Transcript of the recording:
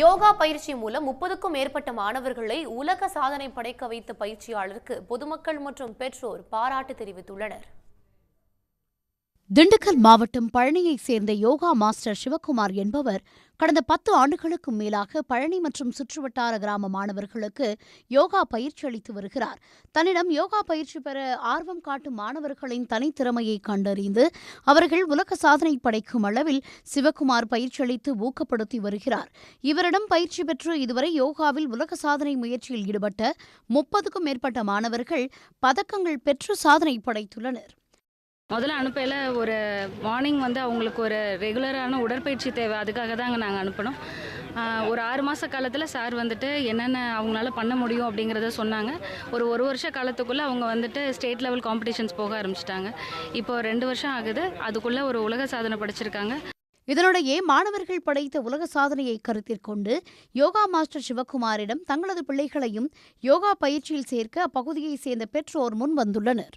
யோகா பயிற்சி மூலம் முப்பதுக்கும் மேற்பட்ட மாணவர்களை உலக சாதனை படைக்க வைத்த பயிற்சியாளருக்கு பொதுமக்கள் மற்றும் பெற்றோர் பாராட்டு தெரிவித்துள்ளனர். திண்டுக்கல் மாவட்டம் பழனியைச் சேர்ந்த யோகா மாஸ்டர் சிவக்குமார் என்பவர் கடந்த பத்து ஆண்டுகளுக்கும் மேலாக பழனி மற்றும் சுற்றுவட்டார கிராம மாணவர்களுக்கு யோகா பயிற்சி அளித்து வருகிறார். தன்னிடம் யோகா பயிற்சி பெற ஆர்வம் காட்டும் மாணவர்களின் தனித்திறமையை கண்டறிந்து அவர்கள் உலக சாதனை படைக்கும் அளவில் சிவக்குமார் பயிற்சி அளித்து ஊக்கப்படுத்தி வருகிறார். இவரிடம் பயிற்சி பெற்று இதுவரை யோகாவில் உலக சாதனை முயற்சியில் ஈடுபட்ட முப்பதுக்கும் மேற்பட்ட மாணவர்கள் பதக்கங்கள் பெற்று சாதனை படைத்துள்ளனர். முதல்ல அனுப்பையில் ஒரு மார்னிங் வந்து அவங்களுக்கு ஒரு ரெகுலரான உடற்பயிற்சி தேவை. அதுக்காக தாங்க நாங்கள் அனுப்பினோம் ஒரு ஆறு மாத காலத்தில் சார் வந்துட்டு என்னென்ன அவங்களால பண்ண முடியும் அப்படிங்கிறத சொன்னாங்க. ஒரு ஒரு வருஷ காலத்துக்குள்ளே அவங்க வந்துட்டு ஸ்டேட் லெவல் காம்படிஷன்ஸ் போக ஆரம்பிச்சிட்டாங்க. இப்போ ரெண்டு வருஷம் ஆகுது. அதுக்குள்ளே ஒரு உலக சாதனை படிச்சிருக்காங்க. இதனிடையே மாணவர்கள் படைத்த உலக சாதனையை கருத்தில் கொண்டு யோகா மாஸ்டர் சிவகுமாரிடம் தங்களது பிள்ளைகளையும் யோகா பயிற்சியில் சேர்க்க அப்பகுதியைச் சேர்ந்த பெற்றோர் முன் வந்துள்ளனர்